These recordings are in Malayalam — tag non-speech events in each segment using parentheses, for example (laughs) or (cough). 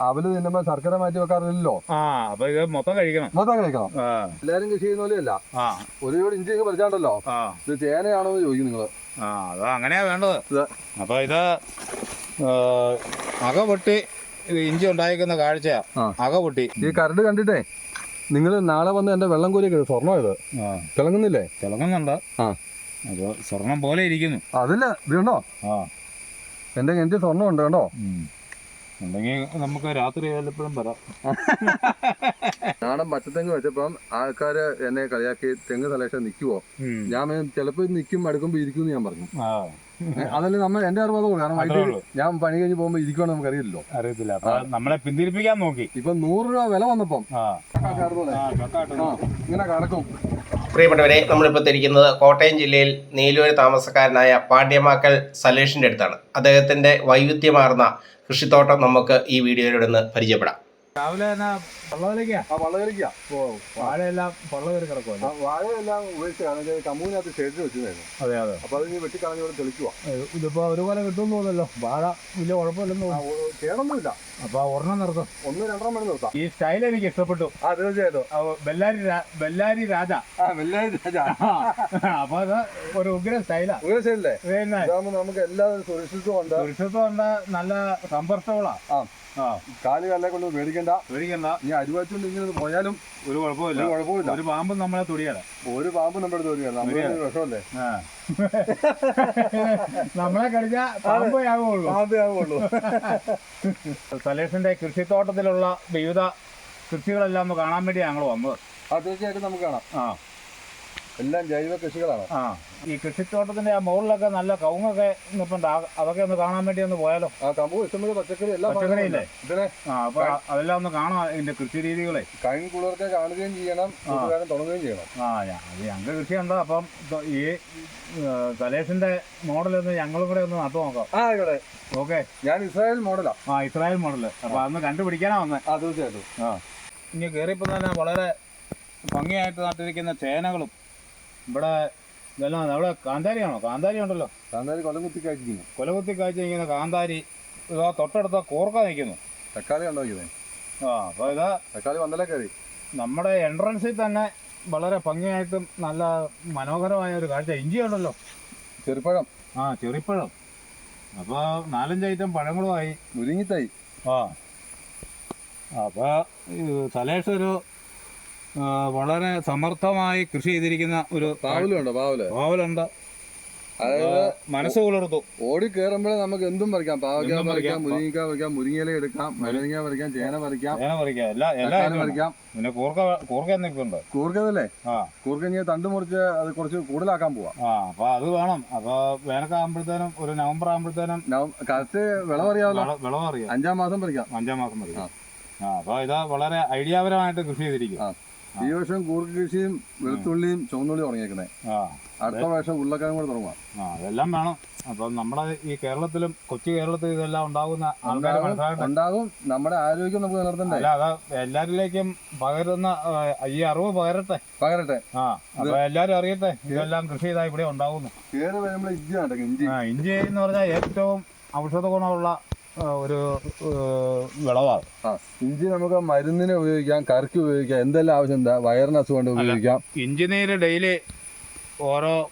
അവൽ തിന്നുമ്പോ ശർക്കര മാറ്റി വെക്കാറില്ലല്ലോ? ആ അപ്പൊ ഇത് മൊത്തം കഴിക്കണം. മൊത്തം കഴിക്കണം. എല്ലാരും കൃഷി ചെയ്യുന്ന പോലെയല്ല. ആ. ഒരു കൂടി ഇഞ്ചി ഒക്കെ പറിച്ചാണ്ടല്ലോ? ഇത് ചേനയാണോ എന്ന് ചോദിക്കും നിങ്ങൾ. ആ അത് അങ്ങനെയാ വേണ്ടത്. അപ്പൊ ഇത് അക പൊട്ടി ഇത് ഇഞ്ചി ഉണ്ടായിരിക്കുന്ന കാഴ്ചയാ. അക പൊട്ടി. ഈ കറണ്ട് കണ്ടിട്ടേ നിങ്ങൾ നാളെ വന്ന് എന്റെ വെള്ളം കോരി സ്വർണം ഇത്. തിളങ്ങുന്നില്ലേ? തിളങ്ങുന്നുണ്ട്. ആ. അപ്പൊ സ്വർണം പോലെ ഇരിക്കുന്നു. അതില്ല ഇത് കണ്ടോ ആ. എന്റെ കെഞ്ചി സ്വർണം ഉണ്ട് കണ്ടോ? ഉം. ഉണ്ടെങ്കിൽ നമുക്ക് രാത്രി ആയാലും വരാം. നാടൻ പച്ചത്തെങ്ങ് വെച്ചപ്പം ആൾക്കാര് എന്നെ കളിയാക്കി തെങ്ങ് തലേശം നിൽക്കുവോ ഞാൻ ചിലപ്പോ നിൽക്കും അടുക്കുമ്പോ ഇരിക്കും ഞാൻ പറഞ്ഞു. അതല്ലേ നമ്മൾ എന്റെ അറിവതോ കാരണം ഞാൻ പണി കഴിഞ്ഞ് പോകുമ്പോ ഇരിക്കുവാണ് നമുക്ക് നമുക്കറിയില്ലല്ലോ. അറിയത്തില്ല. നമ്മളെ പിന്തിരിപ്പിക്കാൻ നോക്കി. ഇപ്പൊ നൂറ് രൂപ വില വന്നപ്പം. ഇങ്ങനെ കടക്കും. പ്രിയപ്പെട്ടവരെ നമ്മളിപ്പോൾ തിരിക്കുന്നത് കോട്ടയം ജില്ലയിൽ നീലൂര് താമസക്കാരനായ പാണ്ഡ്യമാക്കൽ സലേഷിന്റെ അടുത്താണ്. അദ്ദേഹത്തിന്റെ വൈവിധ്യമാർന്ന കൃഷിത്തോട്ടം നമുക്ക് ഈ വീഡിയോയിലൂടെ ഒന്ന് പരിചയപ്പെടാം. രാവിലെ തന്നെ പള്ളവിലേക്കാ ആ വള്ളകരിക്ക ഓ വാഴയെല്ലാം പള്ള കയറി കിടക്കുമല്ലോ വാഴയെല്ലാം ഉപയോഗിച്ച് കാരണം കമ്മൂനകത്ത് ഷെഡിൽ വെച്ചിരുന്നു അതെ അതെ. അപ്പൊ അത് വെട്ടിക്കളഞ്ഞ് ഇവിടെ തെളിക്കുക ഇതിപ്പോ ഒരുപോലെ കിട്ടും തോന്നല്ലോ വാഴ വലിയ കുഴപ്പമില്ലെന്ന് കേടൊന്നുമില്ല. അപ്പൊ ഒരെണ്ണം നിർത്തും. ഒന്ന് രണ്ടെണ്ണം മണി നിർത്താം. ഈ സ്റ്റൈൽ എനിക്ക് ഇഷ്ടപ്പെട്ടു. ആ തീർച്ചയായിട്ടും. ബെല്ലാരി ബെല്ലാരി രാജ. ആ ബെല്ലാരി രാജാ. അപ്പൊ അത് ഒരു ഉഗ്ര സ്റ്റൈലാ. ഉഗ്ര ഇതാകുമ്പോ നമുക്ക് എല്ലാ സുരക്ഷിതമുണ്ട് ഉണ്ട്. നല്ല. ആ. കാൽ കല്ലെ കൊണ്ട് പേടിക്കണ്ട. പേടിക്കണ്ട. ഇനി അരുവാച്ചുകൊണ്ട് ഇങ്ങനെ പോയാലും ഒരു കുഴപ്പമില്ല. ഒരു കുഴപ്പമില്ല. ഒരു പാമ്പ് നമ്മളെ തുടിയല്ല ഒരു പാമ്പ് നമ്മുടെ വരികയാണ് നമ്മുടെ വിഷമല്ലേ? (laughs) നമ്മളെ കടിച്ച പാമ്പേ ആകുള്ളൂ പാമ്പേ (laughs) സലേഷിന്റെ കൃഷിത്തോട്ടത്തിലുള്ള വിവിധ കൃഷികളെല്ലാം ഒന്ന് കാണാൻ വേണ്ടി ഞങ്ങൾ വന്നത്. ആ തീർച്ചയായിട്ടും നമുക്ക് കാണാം. ആ. എല്ലാം ജൈവ കൃഷികളാണ്. ആ. ഈ കൃഷിത്തോട്ടത്തിന്റെ ആ മുകളിലൊക്കെ നല്ല കവുങ്ങൊക്കെ നിൽപ്പുണ്ട് അതൊക്കെ ഒന്ന് കാണാൻ വേണ്ടി ഒന്ന് പോയാലോ? ആ കമ്പു ഇഷ്ടംപോലെ പച്ചക്കറി എല്ലാം ആ അപ്പൊ അതെല്ലാം ഒന്ന് കാണാം ഇതിന്റെ കൃഷി രീതികളെ. കഴിഞ്ഞ കാണുകയും ചെയ്യണം. തുടങ്ങുകയും ചെയ്യണം. ആ ഞാ- കൃഷി കൃഷിയുണ്ട്? അപ്പം ഈ തലേസിന്റെ മോഡൽ മോഡലൊന്ന് ഞങ്ങളും കൂടെ ഒന്ന് നട്ടു നോക്കാം. ആ ഓക്കെ. ഞാൻ ഇസ്രായേൽ മോഡലാ. ആ ഇസ്രായേൽ മോഡൽ അപ്പൊ അന്ന് കണ്ടുപിടിക്കാനാ വന്നേ. ആ തീർച്ചയായിട്ടും. ആ. ഇനി കയറിയപ്പോൾ തന്നെ വളരെ ഭംഗിയായിട്ട് നട്ടിരിക്കുന്ന ചേനകളും ഇവിടെ ഇതെല്ലാം അവിടെ കാന്താരിയാണോ? കാന്താരി ഉണ്ടല്ലോ. കാന്താരി കൊലകുത്തി കുത്തി കഴിക്കുന്നു കൊലകുത്തി കാഴ്ച ഇങ്ങനെ കാന്താരി ഇതാ തൊട്ടടുത്ത കോർക്ക നിൽക്കുന്നു. തക്കാളി കണ്ടോ ആ അപ്പോൾ ഇതാ തക്കാളി പന്തലേ കയറി. നമ്മുടെ എൻട്രൻസിൽ തന്നെ വളരെ ഭംഗിയായിട്ടും നല്ല മനോഹരമായ ഒരു കാഴ്ച. ഇഞ്ചി ഉണ്ടല്ലോ. ചെറുപ്പഴം. ആ ചെറിപ്പഴം. അപ്പോൾ നാലഞ്ച് ഐറ്റം പഴങ്ങളുമായി ഒരുങ്ങിത്തായി ആ. അപ്പോൾ ഒരു വളരെ സമർത്ഥമായി കൃഷി ചെയ്തിരിക്കുന്ന ഒരു പാവലുണ്ടോ? പാവൽ? പാവലുണ്ട്. അതായത് മനസ്സ് പുലർത്തു ഓടി കയറുമ്പോഴേ നമുക്ക് എന്തും പറിക്കാം. പാവയ്ക്ക പറിക്കാം. മുരിങ്ങിക്ക പറിക്കാം മുരിങ്ങയില എടുക്കാം മരുങ്ങ പറിക്കാം ചേന പറിക്കാം ചേന പറിക്കാം. പിന്നെ കൂർക്ക കൂർക്ക എന്നൊക്കെ ഉണ്ട് കൂർക്കതല്ലേ? ആ. കൂർക്കഞ്ഞ് തണ്ട് മുറിച്ച് അത് കുറച്ച് കൂടുതലാക്കാൻ പോവാ. ആ അപ്പൊ അത് വേണം. അപ്പൊ വേനൽക്കാകുമ്പോഴത്തേനും ഒരു നവംബർ ആകുമ്പോഴത്തേനും കറക്റ്റ് വിളവറിയാമല്ലോ വിള- വിളവറിയാം അഞ്ചാം മാസം പറിക്കാം. അഞ്ചാം മാസം പറിക്കാം. ആ. അപ്പൊ ഇത് വളരെ ഐഡിയാപരമായിട്ട് കൃഷി ചെയ്തിരിക്കും. ഈ വർഷം കൂർക്ക കൃഷിയും വെളുത്തുള്ളിയും ചുവന്നുള്ളിയും തുടങ്ങിയേക്കണേ അടുത്ത വർഷം ഉരുളക്കിഴങ്ങ് കൂടെ തുടങ്ങാം ആ അതെല്ലാം വേണം. അപ്പൊ നമ്മുടെ ഈ കേരളത്തിലും കൊച്ചു കേരളത്തിലും ഇതെല്ലാം ഉണ്ടാകുന്ന ആൾക്കാർ ഉണ്ടാകും. നമ്മുടെ ആരോഗ്യം നമുക്ക് നിലനിർത്തണ്ടേ? അല്ല അത് എല്ലാരിലേക്കും പകരുന്ന ഈ അറിവ് പകരട്ടെ? പകരട്ടെ. ആ അപ്പൊ എല്ലാരും അറിയട്ടെ ഇതെല്ലാം കൃഷി ചെയ്താൽ ഇവിടെ ഉണ്ടാകുന്നു. വരുമ്പോൾ ഇഞ്ചി നടക്കും ഇഞ്ചി. ആ ഇഞ്ചി എന്ന് പറഞ്ഞാൽ ഏറ്റവും ഔഷധ ഗുണമുള്ള ഒരു വിളവാണ്. ഇഞ്ചി നമുക്ക് മരുന്നിന് ഉപയോഗിക്കാം കറിക്ക് ഉപയോഗിക്കാം എന്തെല്ലാം ആവശ്യം എന്താ വയറിന് അസുഖം കൊണ്ട് ഉപയോഗിക്കാം. ഇഞ്ചി നീര് ഡെയിലി ഓരോ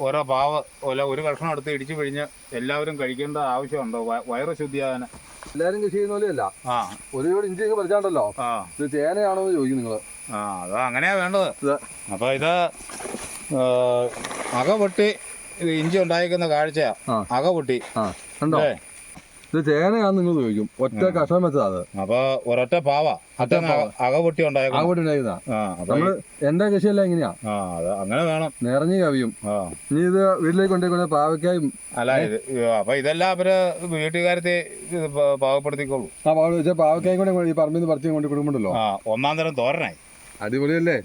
ഓരോ പാവ് ഓരോ ഒരു കഷ്ണം എടുത്ത് ഇടിച്ചു പിഴിഞ്ഞ് എല്ലാവരും കഴിക്കേണ്ട ആവശ്യമുണ്ടോ? വയറ് ശുദ്ധിയാകാൻ. എല്ലാരും കൃഷി ചെയ്യുന്ന പോലെയല്ല. ആ. ഒരു ജോഡി ഇഞ്ചി പറിച്ചാണ്ടല്ലോ. ഇത് ചേനയാണോ എന്ന് ചോദിക്കും നിങ്ങൾ. ആ അത് അങ്ങനെയാ വേണ്ടത്. അപ്പൊ ഇത് അകപൊട്ടി അക പൊട്ടി ഇത് ഇഞ്ചി ഉണ്ടായിരിക്കുന്ന കാഴ്ചയാ. ആ. അക പൊട്ടി ആ. ഉണ്ടോ അല്ലേ? ഇത് ചേനയാന്ന് നിങ്ങൾ ചോദിക്കും. ഒറ്റ കഷണം വെച്ചതാ അത് അപ്പൊ ഒരൊറ്റ പാവ. അകപൊട്ടി ഉണ്ടായിരുന്ന നമ്മൾ എന്റെ കൃഷിയെല്ലാം എങ്ങനെയാ അങ്ങനെ വേണം. നിറഞ്ഞു കവിയും. നീ ഇത് വീട്ടിലേക്ക് കൊണ്ടുപോയി പാവയ്ക്കായും അല്ല ഇത് അപ്പൊ ഇതെല്ലാം അവർ വീട്ടുകാരത്തെ പാവപ്പെടുത്തിക്കോളൂ ആ പാവ പാവയ്ക്കായും കൂടെ ഈ പറമ്പിൽ നിന്ന് പറിച്ചു കൊണ്ട് കൊടുക്കുമ്പോണ്ടല്ലോ ഒന്നാം തരം തോരനായി. അടിപൊളിയല്ലേ?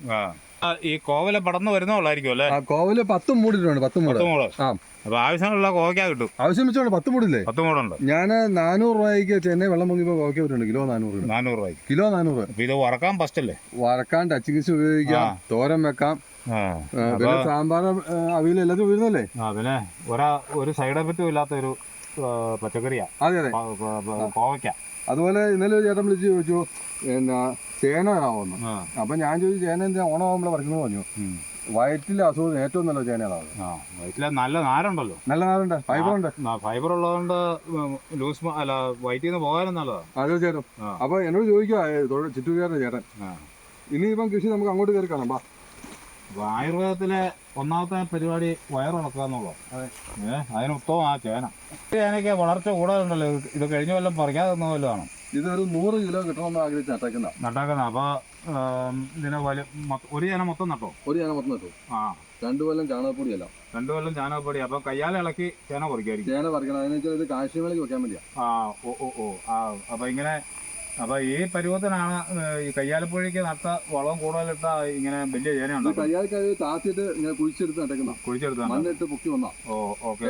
ഈ കോവല പടന്നു വരുന്നുള്ളായിരിക്കും അല്ലേ? കോവൽ പത്ത് മൂടിട്ടുണ്ട് പത്തും മൂട്. പത്ത് മൂട്. ആ. അപ്പൊ ആവശ്യമുള്ള കോവയ്ക്ക കിട്ടും. ആവശ്യം വെച്ചോണ്ട് പത്ത് മൂടില്ലേ? പത്ത് മൂടുണ്ട്. ഞാൻ നാനൂറ് രൂപയ്ക്ക് ചെന്നൈ വെള്ളം പൊങ്ങിപ്പോ കോവയ്ക്ക വിട്ടുണ്ട് കിലോ നാനൂറ് രൂപ. നാനൂറ് രൂപ കിലോ നാനൂറ്. രൂപ ഇത് വറക്കാൻ ഫസ്റ്റ് അല്ലേ? വറക്കാൻ ടച്ചിങ്സ് ഉപയോഗിക്കാം തോരം തോരൻ വെക്കാം. സാമ്പാർ അവിയൽ എല്ലാത്തിനും വരുന്നല്ലേ ആ പിന്നെ ഒരാ ഒരു സൈഡ് എഫക്റ്റും ഇല്ലാത്ത ഒരു ആ, പച്ചക്കറിയാ. അതെ കോവയ്ക്ക. അതുപോലെ ഇന്നലെ ഒരു ചേട്ടൻ വിളിച്ച് ചോദിച്ചു പിന്നെ ചേന ഇടാവുന്നു അപ്പൊ ഞാൻ ചോദിച്ചു ചേന എന്താ ഓണമാകുമ്പോൾ പറിക്കുന്നു പറഞ്ഞു. വയറ്റിലെ അസുഖം ഏറ്റവും നല്ല ചേന അതാണ് ആ വയറ്റിലെ നല്ല നാരുണ്ടല്ലോ. നല്ല നാരുണ്ട്. ഫൈബർ ഉണ്ട് ഫൈബർ ഉള്ളതുകൊണ്ട് ലൂസ് അല്ല വയറ്റിൽ നിന്ന് പോകാനും നല്ലതാണ് അതെ ചേട്ടൻ. അപ്പൊ എന്നോട് ചോദിക്കുക ചുറ്റുകാരുടെ ചേട്ടൻ. ഇനിയിപ്പം കൃഷി നമുക്ക് അങ്ങോട്ട് കയറി കാണാം ആയുർവേദത്തിലെ ഒന്നാമത്തെ പരിപാടി വയറിളക്കുക എന്നുള്ളൂ ഏഹ് അതിന് ഉത്തമം ആ ചേന. ചേനയ്ക്ക് വളർച്ച കൂടുതലുണ്ടല്ലോ ഇത് കഴിഞ്ഞ കൊല്ലം പറിക്കാതെ വല്ലതാണ് ഇതൊരു നൂറ് കിലോ കിട്ടണമെന്ന് ആഗ്രഹിച്ച് നട്ടേക്കുന്ന നട്ടാക്കുന്ന അപ്പൊ ഇതിനെ വലിയ ഒരു ചേന മൊത്തം നട്ടോ? ഒരു ചേന മൊത്തം നട്ടു. ആ. രണ്ടു കൊല്ലം ചാണകപ്പൊടിയല്ല. രണ്ടു കൊല്ലം ചാണകപ്പൊടി. അപ്പൊ കയ്യാലെ ഇളക്കി ചേന പറിക്കായിരിക്കും. ചേന പറിക്കണം. അതിനെ വെച്ചാൽ ഇത് കാഴ്ചമേളയ്ക്ക് വെക്കാൻ വേണ്ടിയാ. ആ ഓ ഓ ഓ. ആ അപ്പൊ ഇങ്ങനെ അപ്പൊ ഈ പരുവത്തിനാണ് ഈ കയ്യാലപ്പുഴയ്ക്ക് നട്ട വളം കൂടുതലിട്ട ഇങ്ങനെ വലിയ ചേന ഇത് ഉണ്ടാക്കും കയ്യാൽക്കാര് താത്തിയിട്ട് ഇങ്ങനെ കുഴിച്ചെടുത്ത് നട്ടേക്കുന്ന. കുഴിച്ചെടുത്താണ്. മണ്ണിട്ട് പൊക്കി വന്നാ. Oh okay.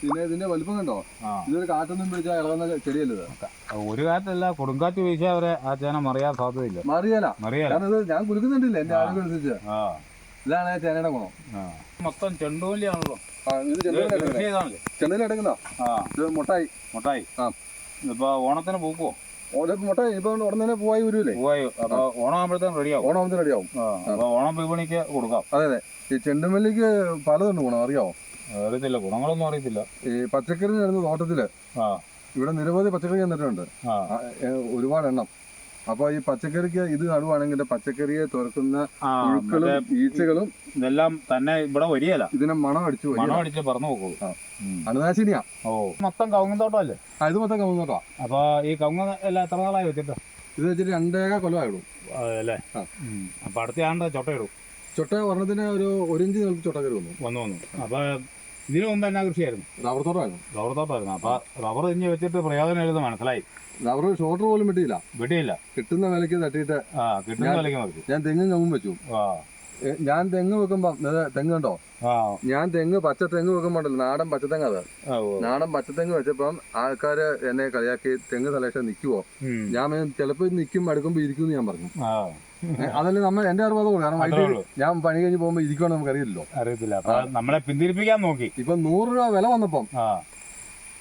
പിന്നെ ഇതിന്റെ വലിപ്പം കണ്ടോ? ഇതൊരു കാറ്റൊന്നും പിടിച്ചാൽ ഇളകുന്ന ചെടിയല്ല ഇത്? ഒരു കാറ്റല്ല കൊടുങ്കാറ്റ് വീശിയാ വരെ ആ ചേന മറിയാൻ സാധ്യതയില്ല. മറിയല. മറിയാല. ഞാൻ കുലുക്കുന്നുണ്ടില്ല എന്റെ ആ. ആരോഗ്യം ആ. ഇതാണ് ചേനയുടെ ഗുണം. ആ. മൊത്തം അടക്കുന്ന ചെന്നൈയിൽ അടക്കുന്ന ആ. ഇത് മുട്ടായി. മുട്ടായി. ആ. ഇപ്പൊ ഓണത്തിന് പൂക്കോ ഓരോ മുട്ടായി ഇപ്പൊ ഉടനെ പോയി വരൂലേ പോവായി. അപ്പൊ ഓണം ആകുമ്പോഴത്തേനും റെഡിയാവും. ഓണം ആവുമ്പോൾ റെഡിയാവും അപ്പൊ ഓണം വിപണിക്ക് കൊടുക്കാം. അതെ അതെ. ഈ ചെണ്ടുമല്ലിക്ക് പലതുണ്ട് ഗുണം അറിയാവോ? അറിയത്തില്ല ഗുണങ്ങളൊന്നും അറിയത്തില്ല. ഈ പച്ചക്കറി നടന്ന തോട്ടത്തിൽ ഇവിടെ നിരവധി പച്ചക്കറി ചെന്നിട്ടുണ്ട് ഒരുപാട് എണ്ണം. അപ്പൊ ഈ പച്ചക്കറിക്ക് ഇത് നടുവാണെങ്കിൽ പച്ചക്കറിയെ തുറക്കുന്ന പുഴുക്കളും ഈച്ചകളും ഇതെല്ലാം തന്നെ ഇവിടെ വരികയല്ല ഇതിനെ മണം അടിച്ചു മണം അടിച്ച് പറഞ്ഞു പോകും. അണുനാശിനിയാ. ഓ. മൊത്തം കവുങ്ങന്തോട്ടല്ലേ ആ, ഇത് മൊത്തം കവുങ്ങന്തോട്ടാ അപ്പൊ ഈ കവുങ്ങ എല്ലാം എത്ര നാളായി വെച്ചിട്ട്? ഇത് വെച്ചിട്ട് രണ്ടേക കൊലമായിടും അല്ലേ. അപ്പൊ അടുത്ത ആണ്ട് ചൊട്ടയിടും. ചൊട്ട ഒരെണ്ണത്തിന് ഒരു ഒരു ഇഞ്ച് ചൊട്ട കയറി വന്നു. വന്നു വന്നു. അപ്പൊ ഇതിനു മുമ്പ് എന്നാ കൃഷിയായിരുന്നു? റബ്ബർ തോട്ടമായിരുന്നു. റബ്ബർ തോട്ടമായിരുന്നു. അപ്പൊ റബ്ബർ ഇഞ്ഞ് വെച്ചിട്ട് പ്രയോജനം എഴുതുന്ന മനസ്സിലായി. റബ്ബർ ഷോട്ടർ പോലും വെട്ടിയില്ല. വെട്ടിയില്ല. കിട്ടുന്ന വിലയ്ക്ക് തട്ടിയിട്ട് ആ കിട്ടുന്ന വിലക്ക് മതി ഞാൻ തെങ്ങും ചുമ വെച്ചു. ആ. ഞാൻ തെങ്ങ് വെക്കുമ്പോ തെങ്ങുണ്ടോ തെങ്ങ് കണ്ടോ? ആ. ഞാൻ തെങ്ങ് പച്ച തെങ്ങ് വെക്കുമ്പോണ്ടല്ലോ നാടൻ പച്ചത്തെങ്ങ് അത്. നാടൻ പച്ചത്തെങ്ങ് വെച്ചപ്പം ആൾക്കാര് എന്നെ കളിയാക്കി തെങ്ങ് തലേഷൻ നിൽക്കുവോ. ഞാൻ ചിലപ്പോ നിൽക്കും അടുക്കുമ്പോ ഇരിക്കും ഞാൻ പറഞ്ഞു. അതല്ലേ നമ്മൾ എന്റെ അറിവ് അതുള്ളൂ കാരണം വൈകിട്ട് ഞാൻ പണി കഴിഞ്ഞ് പോകുമ്പോ ഇരിക്കുവാണ് നമുക്ക് അറിയില്ലല്ലോ അറിയത്തില്ല. നമ്മളെ പിന്തിരിപ്പിക്കാൻ നോക്കി. ഇപ്പൊ നൂറ് രൂപ വില വന്നപ്പം ആ.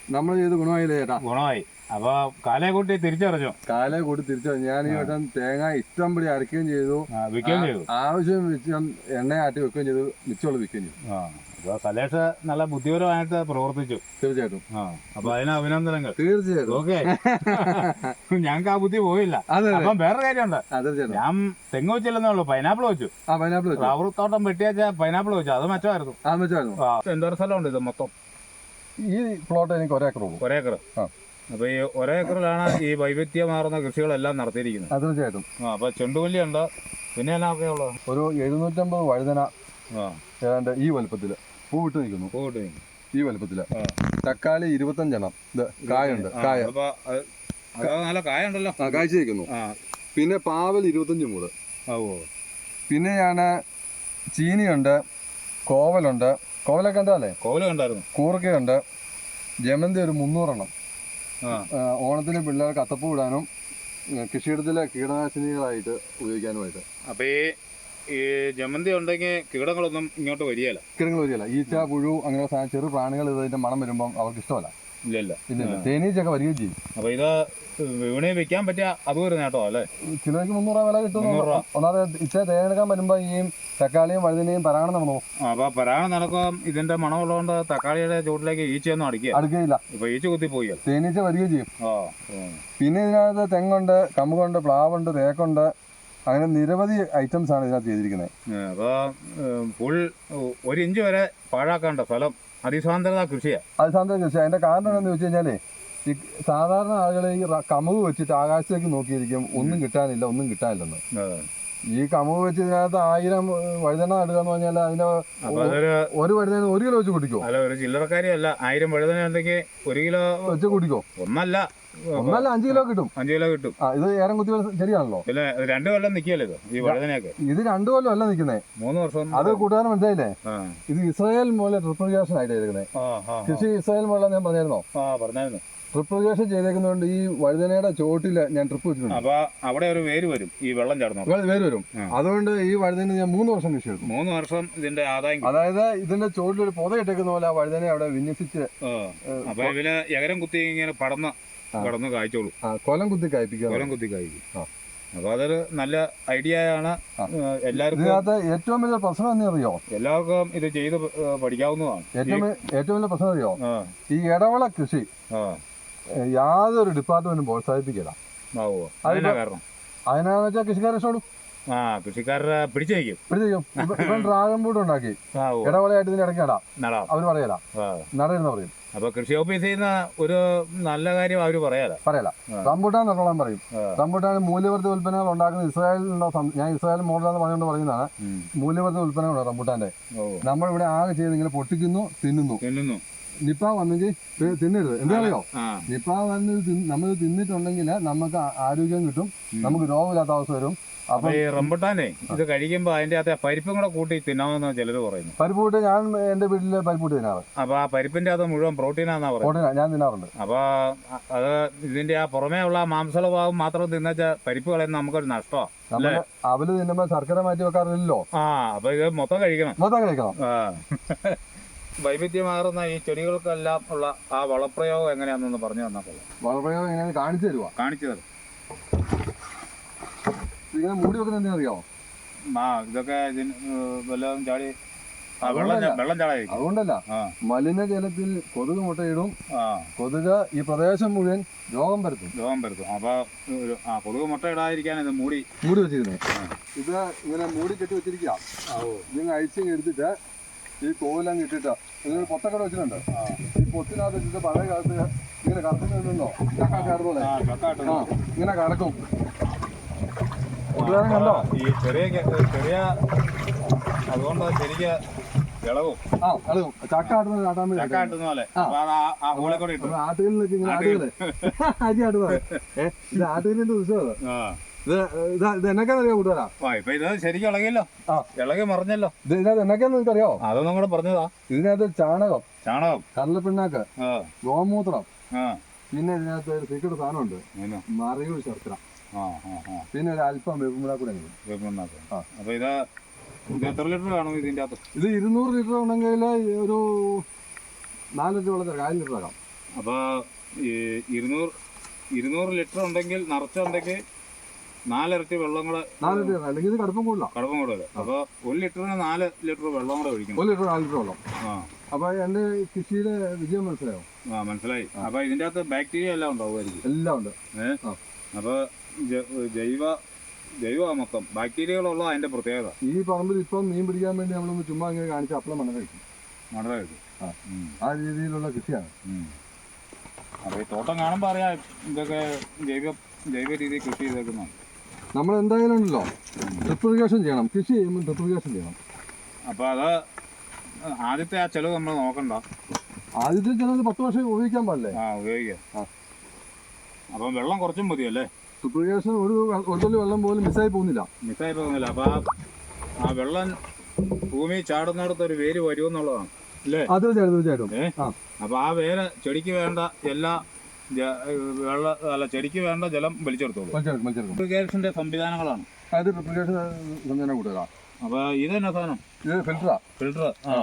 നമ്മൾ ചെയ്ത് ഗുണമായില്ലേ ചേട്ടാ? ഗുണമായി. അപ്പൊ കാലേ കൂട്ടി തിരിച്ചറിഞ്ഞു. കാലെ കൂട്ടി തിരിച്ചറിഞ്ഞു. ഞാൻ ഈ വട്ടം തേങ്ങ ഇഷ്ടം പിടി അരയ്ക്കുകയും ചെയ്തു. ആ, വിൽക്കുകയും ചെയ്തു. ആവശ്യം മിച്ചം എണ്ണ ആട്ടി വെക്കുകയും ചെയ്തു. മിച്ചമുള്ള വിൽക്കുകയും ചെയ്തു. സലേഷ് നല്ല ബുദ്ധിപരമായിട്ട് പ്രവർത്തിച്ചു. തീർച്ചയായിട്ടും. അപ്പൊ അതിന് അഭിനന്ദനങ്ങൾ. തീർച്ചയായിട്ടും. ഓക്കെ. (laughs) ഞങ്ങൾക്ക് ആ ബുദ്ധി പോയില്ല. അപ്പം വേറെ കാര്യമുണ്ട്. ഞാൻ തെങ്ങ് വെച്ചില്ലെന്നേ ഉള്ളൂ പൈനാപ്പിൾ വെച്ചു. ആ പൈനാപ്പിൾ വെച്ചു. റബ്ബർ തോട്ടം വെട്ടിയാച്ച പൈനാപ്പിൾ വെച്ചു. അത് മെച്ചമായിരുന്നു. ആ. എന്തോരം സ്ഥലമുണ്ട് ഇത് മൊത്തം? ഈ പ്ലോട്ട് എനിക്ക് ഒരേക്കർ പോകും ഒരേക്കർ ആ. അപ്പൊ ഈ ഒരേക്കറിലാണ് ഈ വൈവിധ്യമാർന്ന കൃഷികളെല്ലാം നടത്തിയിരിക്കുന്നത്. ആ തീർച്ചയായിട്ടും. ആ അപ്പൊ ചെണ്ടുമല്ലി ഉണ്ട്. പിന്നെ എന്നാ ഉള്ളത് ഒരു എഴുന്നൂറ്റമ്പത് വഴുതന ആ. ഏതാണ്ട് ഈ വലുപ്പത്തിൽ പൂവിട്ട് നിൽക്കുന്നു. പൂവിട്ട് നിൽക്കുന്നു. ഈ വലുപ്പത്തിൽ. തക്കാളി ഇരുപത്തഞ്ചെണ്ണം. ഇത് കായുണ്ട്. കായ. അത് അത് നല്ല കായ ഉണ്ടല്ലോ ആ കായ്ച്ച നിൽക്കുന്നു. പിന്നെ പാവൽ ഇരുപത്തഞ്ച് മൂട്. ഓ. പിന്നെ ഞാൻ ചീനിയുണ്ട് കോവലുണ്ട് കോവലൊക്കെ കണ്ടല്ലേ കോവല കണ്ടായിരുന്നു. കൂർക്കയുണ്ട് ജമന്തി ഒരു മുന്നൂറെണ്ണം. ഓണത്തിന് പിള്ളേർക്ക് അത്തപ്പൂ ഇടാനും കൃഷിയിടത്തിലെ കീടനാശിനികളായിട്ട് ഉപയോഗിക്കാനുമായിട്ട്. അപ്പൊ ഈ ഈ ജമന്തി ഉണ്ടെങ്കിൽ കീടങ്ങളൊന്നും ഇങ്ങോട്ട് വരികയില്ല. കീടങ്ങൾ വരികയല്ല. ഈച്ച പുഴു അങ്ങനെ ചെറു പ്രാണികൾ ഇതിന്റെ മണം വരുമ്പോൾ അവർക്ക് ഇഷ്ടമല്ല. ഇല്ല ഇല്ല തേനീച്ചയൊക്കെ വരികയും ചെയ്യും. അപ്പൊ ഇത് വിപണിയിൽ വെക്കാൻ പറ്റിയ അത് ഒരു നേട്ടോ അല്ലേ? കിലോയ്ക്ക് മുന്നൂറ് രൂപ വില കിട്ടും ഒന്നാമത് ഇച്ച തേനെടുക്കാൻ വരുമ്പോ ഈ തക്കാളിയും വഴുതനയും പരാഗണം നടന്നു അപ്പൊ പരാഗണം നടക്കും ഇതിന്റെ മണമുള്ളതുകൊണ്ട് തക്കാളിയുടെ ചൂട്ടിലേക്ക് ഈച്ചയൊന്നും അടിക്കുക അടുക്കുകയില്ല. ഇപ്പൊ ഈച്ച കുത്തി പോയി. തേനീച്ച വരികയും ചെയ്യും. പിന്നെ ഇതിനകത്ത് തെങ്ങുണ്ട് കമ്പുണ്ട് പ്ലാവുണ്ട് തേക്കുണ്ട്. അങ്ങനെ നിരവധി ഐറ്റംസ് ആണ് ഇതിനകത്ത് ചെയ്തിരിക്കുന്നത്. അപ്പൊ ഫുൾ ഒരു ഇഞ്ച് വരെ പാഴാക്കാണ്ട സ്ഥലം അതിസാന്ദ്രത കൃഷിയാണ് അതിസാന്ദ്രത കൃഷി അതിന്റെ കാരണം എന്താണെന്ന് വെച്ച് കഴിഞ്ഞാലേ ഈ സാധാരണ ആളുകൾ ഈ കമുക് വെച്ചിട്ട് ആകാശത്തേക്ക് നോക്കിയിരിക്കും ഒന്നും കിട്ടാനില്ല ഒന്നും കിട്ടാനില്ലെന്ന്. ഈ കമുക് വെച്ച് ഇതിനകത്ത് ആയിരം വഴുതന നടുക എന്ന് പറഞ്ഞാൽ അതിന്റെ ഒരു വഴുതന ഒരു കിലോ വെച്ച് കുടിക്കും? അല്ല ഒരു ചില്ലറക്കാരിയല്ല ആയിരം വഴുതന എന്തെങ്കിലും ഒരു കിലോ വെച്ച് കുടിക്കും? ഒന്നല്ല. ഒന്നല്ല അഞ്ചു കിലോ കിട്ടും. അഞ്ചു കിലോ കിട്ടും. ആ ഇത് ഏറെ കുത്തി ശരിയാണല്ലോ. പിന്നെ രണ്ട് കൊല്ലം നിക്കല്ലേ ഇത്? ഈ വഴുതനയൊക്കെ? ഇത് രണ്ടു കൊല്ലം അല്ല നിക്കുന്നേ. മൂന്ന് വർഷം അത് കൂട്ടുകാരൻ മനസ്സിലായില്ലേ? ഇത് ഇസ്രായേൽ മൂലം ട്രിപ്ലിക്കേഷൻ ആയിട്ട് എടുക്കുന്നത് കൃഷി ഇസ്രായേൽ മൂലം ഞാൻ പറഞ്ഞായിരുന്നോ? ആ പറഞ്ഞായിരുന്നു. ട്രിപ്ലിക്കേഷൻ ചെയ്തേക്കുന്നതുകൊണ്ട് ഈ വഴുതനയുടെ ചോട്ടിൽ ഞാൻ ട്രിപ്പ് വെച്ചിട്ടുണ്ട്. അപ്പൊ അവിടെ ഒരു വേര് വരും ഈ വെള്ളം ചേർന്നു വേര് വരും. അതുകൊണ്ട് ഈ വഴുതന ഞാൻ മൂന്ന് വർഷം കൃഷി എടുക്കും മൂന്ന് വർഷം ഇതിന്റെ ആദായം അതായത് ഇതിന്റെ ചോട്ടിൽ ഒരു പുത ഇട്ടേക്കുന്ന പോലെ ആ വഴുതന അവിടെ വിന്യസിച്ച്. അപ്പൊ ഇവന് എകരം കുത്തി ഇങ്ങനെ പടന്ന് കടന്ന് കായ്ച്ചോളൂ. കൊലം കുത്തി കായ്പ്പിക്കുക. കൊലം കുത്തി കായ്ക്കും. ആ. അപ്പൊ അതൊരു നല്ല ഐഡിയ ആണ്. എല്ലാവർക്കും ഇതിനകത്ത് ഏറ്റവും വലിയ പ്രശ്നം എന്ന് അറിയോ? എല്ലാവർക്കും ഇത് ചെയ്ത് പഠിക്കാവുന്നതാണ്. ഏറ്റവും ഏറ്റവും വലിയ പ്രശ്നം അറിയോ? ഈ ഇടവള കൃഷി. യാതൊരു ഡിപ്പാർട്ട്മെന്റും പ്രോത്സാഹിപ്പിക്കില്ല. അതിനാന്ന് വെച്ചാൽ കൃഷിക്കാരെ പിടിച്ചു ഇവൻ ഡ്രാഗൺ ബൂട്ട് ഉണ്ടാക്കി. ഇടവളയായിട്ട് ഇതിന്റെ ഇടയ്ക്ക് നടാം. അവർ പറയല. നടരുന്ന് പറയും. അപ്പൊ കൃഷി ഓഫീസിൽ നിന്ന് ഒരു നല്ല കാര്യം അവർ പറയാല. പറയല. റംബൂട്ടാൻ നട്ടോളാൻ പറയും. റംബൂട്ടാൻ മൂല്യവർദ്ധിത ഉൽപ്പന്നങ്ങൾ ഉണ്ടാക്കുന്ന ഇസ്രായേലിലുള്ള സം- ഞാൻ ഇസ്രായേൽ മോഡലാന്ന് പറഞ്ഞുകൊണ്ട് പറയുന്നതാണ്. മൂല്യവർദ്ധ ഉൽപ്പന്നങ്ങളുണ്ട് റംബൂട്ടാന്റെ. നമ്മളിവിടെ ആകെ ചെയ്ത് ഇങ്ങനെ പൊട്ടിക്കുന്നു തിന്നുന്നു. തിന്നുന്നു. നിപ്പ വന്നെങ്കിൽ തിന്നരുത്. എന്താണെന്നറിയോ നിപ്പ വന്ന് നമ്മൾ തിന്നിട്ടുണ്ടെങ്കിൽ നമുക്ക് ആരോഗ്യം കിട്ടും. നമുക്ക് രോഗമില്ലാത്ത അവസ്ഥ വരും. അപ്പൊ ഈ റംബുട്ടാനെ ഇത് കഴിക്കുമ്പോ അതിന്റെ അകത്തെ പരിപ്പും കൂടെ കൂട്ടി തിന്നാമെന്ന് ചിലര് പറയുന്നു. കൂട്ടി ഞാൻ എന്റെ വീട്ടിൽ പരിപ്പ് തിന്നാറ്. അപ്പൊ ആ പരിപ്പിന്റെ അകത്ത് മുഴുവൻ പ്രോട്ടീനാന്നാ പറയുന്നത്. ഞാൻ തിന്നാറുണ്ട്. അപ്പൊ അത് ഇതിന്റെ ആ പുറമേ ഉള്ള മാംസള ഭാഗം മാത്രം തിന്നുവെച്ച പരിപ്പ് കളയുന്ന നമുക്കൊരു നഷ്ടമാണ് അവൽ തിന്നുമ്പോ ശർക്കര മാറ്റി വെക്കാറില്ലല്ലോ. ആ അപ്പൊ ഇത് മൊത്തം കഴിക്കണം. മൊത്തം കഴിക്കണം. ആ. വൈവിധ്യമാർന്ന ഈ ചെടികൾക്കെല്ലാം ഉള്ള ആ വളപ്രയോഗം എങ്ങനെയാണെന്ന് പറഞ്ഞു തന്നാൽ കൊള്ളാം. വളപ്രയോഗം എങ്ങനെ കാണിച്ചു തരുവാ? കാണിച്ചു തരാം. മൂടി വെക്കുന്നത് എന്തിനാ അറിയോ ആ ഇതൊക്കെ വല്ലതും ചാടി ആ വെള്ളം ചാ- വെള്ളം ചാടായിരിക്കും അതുകൊണ്ടല്ല. ആ. മലിനജലത്തിൽ കൊതുക് മുട്ടയിടും. ആ. കൊതുക് ഈ പ്രദേശം മുഴുവൻ രോഗം പരത്തും. രോഗം പരത്തും. അപ്പൊ ഒരു ആ കൊതുക് മുട്ട ഇടാതിരിക്കാൻ ഇത് മൂടി. മൂടി വെച്ചിരുന്നു ഇത് ഇങ്ങനെ മൂടി കെട്ടി വെച്ചിരിക്കുക. ഇതിങ്ങനെ അഴിച്ച് എടുത്തിട്ട് ഈ കോവിലങ്ങ് ഇട്ടിട്ട്. ഇതൊരു പൊത്തക്കട വെച്ചിട്ടുണ്ട്. ഈ പൊത്തിനകത്ത് വെച്ചിട്ട് പഴയ കാലത്ത് ഇങ്ങനെ കറക്കുന്നു നിന്നോ ചക്ക കയറുന്നത് ആ ഇങ്ങനെ കറക്കും. കൂട്ടുകാരൻ കണ്ടോ? ഈ ചെറിയ ചെറിയ അതുകൊണ്ട് ചെറിയ ഇളവും. ആ ഇളവും. ചക്ക ആട്ടുന്നത് കാട്ടാൻ വേണ്ടി ചക്ക ആട്ടുന്ന പോലെ. ആ. അപ്പൊ അത് ആ- ആ ഹോളിൽ കൂടെ ഇട്ടു. അപ്പൊ ആട്ടുകളിലൊക്കെ ഇങ്ങനെ ആട്ടുകൾ. (laughs) അരി ആട്ടുന്നത് ഏ ഇത് ആട്ടുകളിന്റെ ഉത്സവം ഇത് ഇത് എന്നൊക്കെയാണെന്നറിയോ ആ ഇപ്പൊ ഇത് ശരിക്കും ഇളകിയല്ലോ. ആ. ഇളകി മറിഞ്ഞല്ലോ. ഇത് ഇതിനകത്ത് എന്നൊക്കെയാന്ന് നിനക്കറിയോ അതൊന്നും കൂടെ പറഞ്ഞതാ. ഇതിനകത്ത് ചാണകം. ചാണകം. കടലപ്പിണ്ണാക്ക്. ആ. ഗോമൂത്രം. ആ. പിന്നെ ഇതിനകത്ത് ഒരു സീക്രട്ട് സാധനമുണ്ട്. മറിയൂർ ശർക്കര. ആ ആ ആ. പിന്നെ ഒരു അല്പം വേപ്പുമ്പഴ കൂടെ. ആ. അപ്പൊ ഇത് ഇത് എത്ര ലിറ്റർ കാണും ഇതിന്റെ അകത്ത് ഇത് ഇരുന്നൂറ് ലിറ്റർ ഉണ്ടെങ്കിൽ ഒരു നാല് ലിറ്റർ വെള്ളത്തിൽ കാൽ ലിറ്റർ ആകാം അപ്പൊ ഈ ഇരുന്നൂറ് ഇരുന്നൂറ് ലിറ്റർ ഉണ്ടെങ്കിൽ നിറച്ചുണ്ടെങ്കിൽ നാലിരട്ടി വെള്ളം കൂടെ അല്ലെങ്കിൽ ഇത് കടുപ്പം കൂടുതല. കടുപ്പം കൂടുതൽ അപ്പൊ ഒരു ലിറ്ററിന് നാല് ലിറ്റർ വെള്ളം കൂടെ ഒഴിക്കണം. ഒരു ലിറ്റർ നാല് ലിറ്റർ വെള്ളം. ആ. അപ്പൊ എന്റെ കൃഷിയുടെ വിജയം മനസ്സിലായോ? ആ മനസ്സിലായി. അപ്പൊ ഇതിന്റെ അകത്ത് ബാക്ടീരിയ എല്ലാം ഉണ്ടാവുമായിരിക്കും എല്ലാം ഉണ്ട്. ഏഹ് അപ്പൊ ജൈവ ജൈവ മൊത്തം ബാക്ടീരിയകളുള്ള അതിന്റെ പ്രത്യേകത? ഈ പറമ്പിൽ ഇപ്പം മീൻ പിടിക്കാൻ വേണ്ടി നമ്മളൊന്ന് ചുമ്മാ ഇങ്ങനെ കാണിച്ച അപ്പളം മണ കഴിക്കും. മണ ആ. ആ രീതിയിലുള്ള കൃഷിയാണ്. അപ്പൊ ഈ തോട്ടം കാണുമ്പോ അറിയാം ഇതൊക്കെ ജൈവ ജൈവ രീതിയിൽ കൃഷി ചെയ്തേക്കുന്ന നമ്മൾ എന്തായാലും ഉണ്ടല്ലോ ഡ്രിപ്പ് ഇറിഗേഷൻ ചെയ്യണം. കൃഷി ചെയ്യുമ്പോൾ ഡ്രിപ്പ് ഇറിഗേഷൻ ചെയ്യണം. അപ്പൊ അത് ആദ്യത്തെ ആ ചെലവ് നമ്മൾ നോക്കണ്ട. ആദ്യത്തെ ചെലവ് പത്ത് വർഷം ഉപയോഗിക്കാൻ പാടില്ലേ? ആ ഉപയോഗിക്കാം. ആ. അപ്പം വെള്ളം കുറച്ചും മതിയല്ലേ? ഡ്രിപ്പ് ഇറിഗേഷൻ ഒരു ഒരു തുള്ളി വെള്ളം പോലും മിസ്സായി പോകുന്നില്ല. മിസ്സായി പോകുന്നില്ല. അപ്പൊ ആ- വെള്ളം ഭൂമി ചാടുന്നിടത്ത് ഒരു വേര് വരുമെന്നുള്ളതാണ്. അല്ലേ? അത് തീർച്ചയായിട്ടും തീർച്ചയായിട്ടും. അപ്പൊ ആ വേര് ചെടിക്ക് വേണ്ട എല്ലാ വെള്ള അല്ല ചെടിക്ക് വേണ്ട ജലം വലിച്ചെടുത്തോളൂ. ഇറിഗേഷന്റെ സംവിധാനങ്ങളാണ്. അത് ഇറിഗേഷൻ സംവിധാനം കൂട്ടുക അപ്പൊ ഇത് തന്നെ സാധനം? ഇത് ഫിൽറ്ററാ ഫിൽറ്റർ ആ.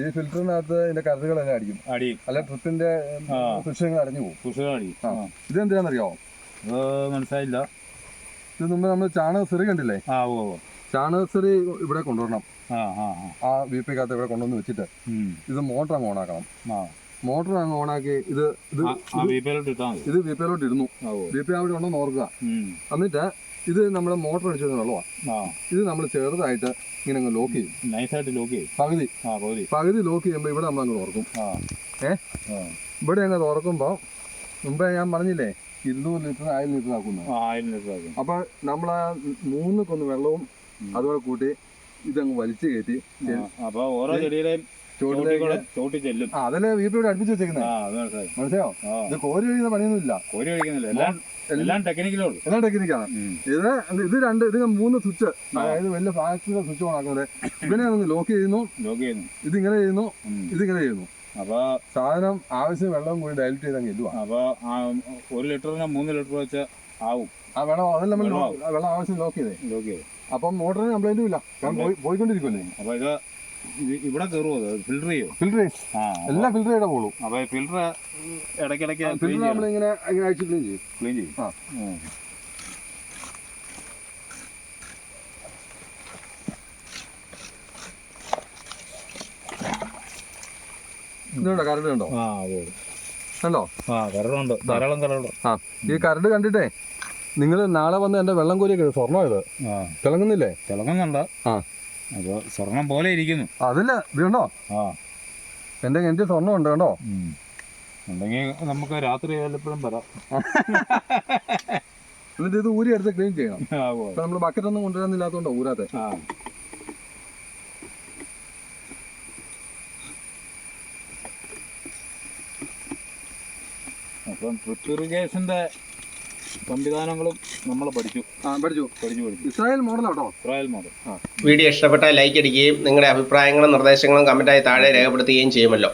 ഈ ഫിൽറ്ററിനകത്ത് ഇതിന്റെ കരുതുകൾ തന്നെ അടിക്കും? അടിയും. അല്ല ട്രിപ്പിന്റെ. സുഷിങ്ങൾ അടഞ്ഞു പോകും. കുഷികൾ അടി ആ. ആ. ഇതെന്തിനാണെന്നറിയോ അത് മനസ്സിലായില്ല. ഇത് മുമ്പ് നമ്മൾ ചാണകസെറി കണ്ടില്ലേ? ആ ഓ. ചാണകസിറി ഇവിടെ കൊണ്ടുവരണം. ആ ആ ആ. ആ വി പിക്കകത്ത് ഇവിടെ കൊണ്ടുവന്ന് വെച്ചിട്ട് ഇത് മോട്ടർ അങ്ങ് ഓണാക്കണം. ആ. മോട്ടർ അങ്ങ് ഓണാക്കി ഇത് ഇത് വീപ്പയിലോട്ട് ഇത് വി പിയിലോട്ട് ഇരുന്നു ആ ഓ. വി പി അവിടെ ഉണ്ടെന്ന് ഓർക്കുക. എന്നിട്ട് ഇത് നമ്മുടെ മോട്ടർ അടിച്ചത് വെള്ളമാണ് ഇത് നമ്മൾ ചെറുതായിട്ട് ഇങ്ങനെ അങ്ങ് ലോക്ക് ചെയ്യും. നൈസായിട്ട് ലോക്ക് ചെയ്യും. പകുതി. പകുതി. ലോക്ക് ചെയ്യുമ്പോൾ ഇവിടെ നമ്മൾ അങ്ങ് തുറക്കും ഏ? ഇവിടെ അങ്ങ് തുറക്കുമ്പോൾ മുമ്പേ ഞാൻ പറഞ്ഞില്ലേ ഇരുന്നൂറ് ലിറ്റർ ആയിരം ലിറ്റർ ആക്കുന്നു. ആ ആയിരം ലിറ്റർ ആക്കുന്നു. അപ്പൊ നമ്മൾ ആ മൂന്ന് കൊന്ന് വെള്ളവും. അതുപോലെ കൂട്ടി ഇതങ്ങ് വലിച്ചു കയറ്റി അപ്പൊ ഓരോ ചെടിയുടെയും ചോട്ടിക്കൂടെ ചോട്ടി ചെല്ലും. ആ അതല്ലേ വീട്ടിലൂടെ അടുപ്പിച്ച് വെച്ചേക്കുന്നത് മനസ്സിലായോ? ഇത് കോരി കഴിയുന്ന പണിയൊന്നുമില്ല. കോരി കഴിക്കുന്നില്ല എല്ലാം ടെക്നിക്കാണ് ഇത് ഇത് രണ്ട് ഇത് മൂന്ന് സ്വിച്ച് അതായത് വലിയ ഫാക്ടറി സ്വിച്ച് ഓണാക്കുന്നത് ഇതിനെ ഒന്ന് ലോക്ക് ചെയ്യുന്നു. ലോക്ക് ചെയ്യുന്നു. ഇതിങ്ങനെ ചെയ്യുന്നു. ഇതിങ്ങനെ ചെയ്യുന്നു. അപ്പൊ സാധനം ആവശ്യം വെള്ളം കൂടി ഡയലറ്റ് ചെയ്ത് അങ്ങ് ഇടുക അപ്പൊ ഒരു ലിറ്ററിന് മൂന്ന് ലിറ്റർ വെച്ച് ആവും. ആ വെള്ളം അതെല്ലാം നമ്മൾ വെള്ളം. ആവശ്യം ലോക്ക് ചെയ്തേ. ലോക്ക് ചെയ്തേ. അപ്പം മോട്ടറിന് കംപ്ലൈന്റും ഇല്ല. പോയി പോയിക്കൊണ്ടിരിക്കുമല്ലേ അപ്പൊ ഇത് ഇവിടെ കയറുമോ ഫിൽറ്റർ ചെയ്യോ? ഫിൽറ്റർ എല്ലാം ഫിൽറ്റർ ചെയ്ത പോളൂ അപ്പൊ ഫിൽറ്റർ ഇടയ്ക്കിടയ്ക്ക് ഫിൽറ്റർ നമ്മൾ ഇങ്ങനെ അഴിച്ച് ക്ലീൻ ചെയ്യും. ക്ലീൻ ചെയ്യും. ആ. ഇതുണ്ടോ കരട് കണ്ടോ? ആ കണ്ടോ? ആ കരടുണ്ട് ധാരാളം ആ ഈ കരട് കണ്ടിട്ടേ നിങ്ങൾ നാളെ വന്ന് എന്റെ വെള്ളം കോരിയൊക്കെ സ്വർണം ഇത്. തിളങ്ങുന്നില്ലേ? തിളങ്ങുന്നുണ്ട്. ആ. അപ്പോൾ സ്വർണം പോലെ ഇരിക്കുന്നു. അതില്ല ഇത് കണ്ടോ ആ. എന്റെ കിണറ്റിൽ സ്വർണം ഉണ്ട് കണ്ടോ ഉണ്ടെങ്കിൽ നമുക്ക് രാത്രി വല്ലപ്പോഴും വരാം. (laughs) എന്നിട്ട് ഇത് ഊരി എടുത്ത് ക്ലീൻ ചെയ്യണം. നമ്മൾ ബക്കറ്റ് ഒന്നും കൊണ്ടുവരുന്നില്ലാത്തതുകൊണ്ടോ ഊരാത്തെ? ആ. അപ്പം ട്രിപ്പ് ഇറിഗേഷന്റെ സംവിധാനങ്ങളും നമ്മൾ പഠിച്ചു. ആ പഠിച്ചു. പഠിച്ചു പഠിച്ചു. ഇസ്രായേൽ കേട്ടോ ഇസ്രായേൽ മോഡൽ വീഡിയോ ഇഷ്ടപ്പെട്ടാൽ ലൈക്ക് അടിക്കുകയും നിങ്ങളുടെ അഭിപ്രായങ്ങളും നിർദ്ദേശങ്ങളും കമന്റായി താഴെ രേഖപ്പെടുത്തുകയും ചെയ്യുമല്ലോ.